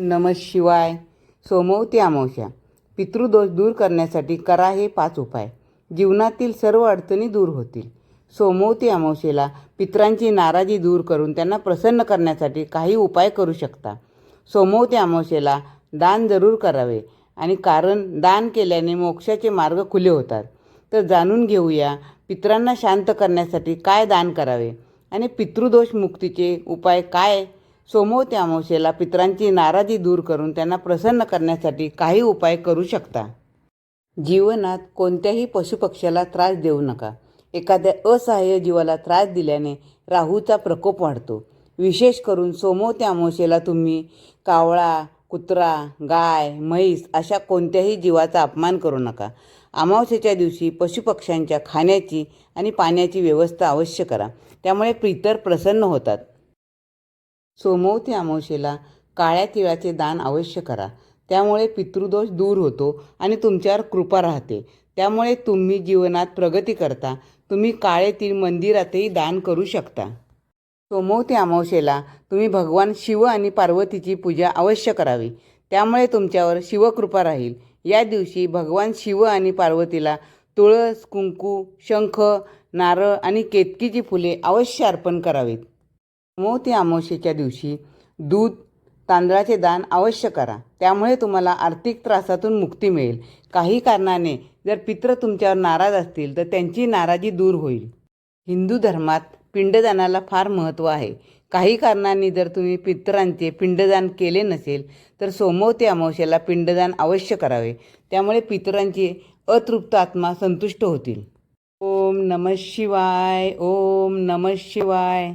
नम शिवाय. सोमवती अमावस्या. पितृदोष दूर करण्यासाठी करा हे पाच उपाय. जीवनातील सर्व अडचणी दूर होतील. सोमवती अमावस्येला पितरांची नाराजी दूर करून त्यांना प्रसन्न करण्यासाठी काही उपाय करू शकता. सोमवती अमावस्येला दान जरूर करावे आणि कारण दान केल्याने मोक्षाचे मार्ग खुले होतात. तर जाणून घेऊया पितरांना शांत करण्यासाठी काय दान करावे आणि पितृदोष मुक्तीचे उपाय काय सोमवती अमावस्येला पितरांची नाराजी दूर करून त्यांना प्रसन्न करण्यासाठी काही उपाय करू शकता. जीवनात कोणत्याही पशुपक्ष्याला त्रास देऊ नका. एखाद्या असहाय्य जीवाला त्रास दिल्याने राहूचा प्रकोप वाढतो. विशेष करून सोमवती अमावस्येला तुम्ही कावळा कुत्रा गाय म्हैस अशा कोणत्याही जीवाचा अपमान करू नका. अमावस्येच्या दिवशी पशुपक्ष्यांच्या खाण्याची आणि पाण्याची व्यवस्था अवश्य करा. त्यामुळे पितर प्रसन्न होतात. सोमवती अमावशेला काळ्या तिळाचे दान अवश्य करा. त्यामुळे पितृदोष दूर होतो आणि तुमच्यावर कृपा राहते. त्यामुळे तुम्ही जीवनात प्रगती करता. तुम्ही काळे तीळ मंदिरातही दान करू शकता. सोमवती अमावशेला तुम्ही भगवान शिव आणि पार्वतीची पूजा अवश्य करावी. त्यामुळे तुमच्यावर शिवकृपा राहील. या दिवशी भगवान शिव आणि पार्वतीला तुळस कुंकू शंख नारळ आणि केतकीची फुले अवश्य अर्पण करावीत. मोती अमावस्येच्या दिवशी दूध तांदळाचे दान अवश्य करा. त्यामुळे तुम्हाला आर्थिक त्रासातून मुक्ती मिळेल. काही कारणाने जर पित्र तुमच्यावर नाराज असतील तर त्यांची नाराजी दूर होईल. हिंदू धर्मात पिंडदानाला फार महत्त्व आहे. काही कारणांनी जर तुम्ही पितरांचे पिंडदान केले नसेल तर सोमवती अमावस्येला पिंडदान अवश्य करावे. त्यामुळे पितरांची अतृप्त आत्मा संतुष्ट होतील. ओम नम शिवाय ओम नम शिवाय.